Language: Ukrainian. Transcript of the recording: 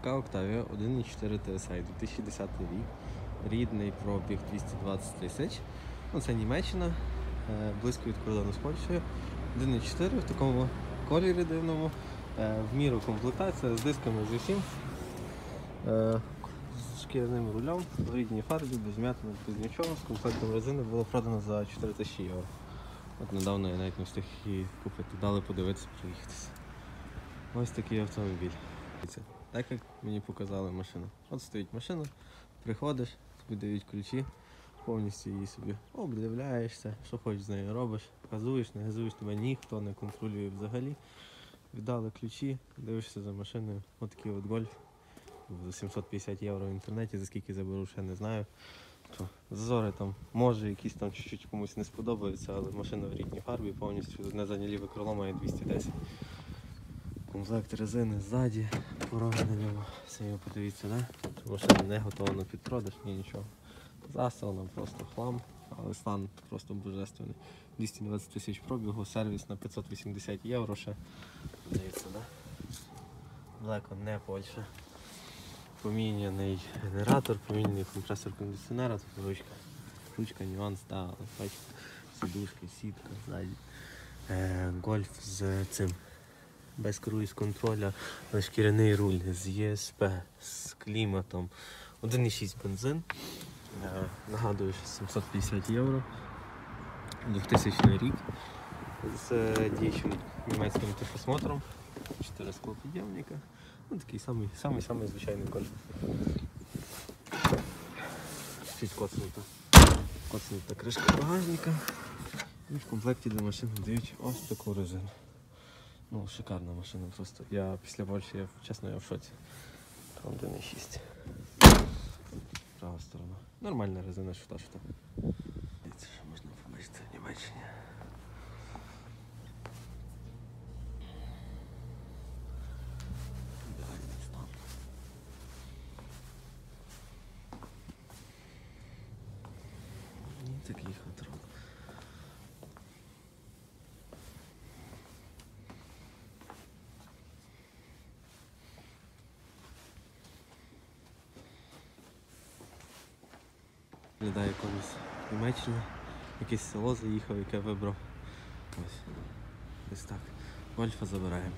така Octavia 1.4 TSI 2010 рік. Рідний пробіг 220 тисяч. Ну, це Німеччина, е, близько від кордону з Польщею. 1.4 в такому кольорі дивному. е, В міру комплектація з дисками з усім. Е, З шкіряним рулем, в рідній фарбі, без м'ятини, без нічого. З комплектом резини було продано за 4 тисячі євро. От недавно я навіть не встиг її купити, дали подивитися, проїхатися. Ось такий автомобіль. Так як мені показали машину. От стоїть машина, приходиш, тобі дають ключі, повністю її собі обдивляєшся, що хочеш з нею робиш, газуєш, не газуєш, тебе ніхто не контролює взагалі. Віддали ключі, дивишся за машиною. От такий от гольф. За 750 євро в інтернеті, за скільки заберу, ще не знаю. Зазори там може якісь там чуть-чуть комусь не сподобаються, але машина в рідній фарбі повністю одне заднє ліве крило має 210. Комплект резини ззаді, пороги на ньому. Самі подивіться, да? Машина не готова на підпродаж, ні нічого. Заставлена просто хлам, але стан просто божественний. 220 тисяч пробігу, сервіс на 580 євро ще. Дивіться, да? Далеко не Польща. Поміняний генератор, поміняний компресор кондиціонера, тут ручка. Ручка, нюанс, але бачите, сидушки, сітка ззаді. Е, гольф з цим без круїз контроля, на шкіряний руль з ЄСП, з кліматом. 1,6 бензин. Е, Нагадую, що 750 євро. 2000 рік. З е, діючим німецьким тихосмотром. 4 склопідйомника. Ну, такий самий, самий, самий звичайний коль. Чуть коцнута. Коцнута кришка багажника. І в комплекті до машини дають ось таку резину. Ну, шикарна машина просто. Я після Польщі, я, чесно, я в шоці. Там 1,6. Права сторона. Нормальна резина шута шута. Дивіться, що можна побачити в Німеччині. Такий хатрон. Виглядає якомусь Німеччині. Якесь село заїхав, яке вибрав. Ось. Ось так. Вольфа забираємо.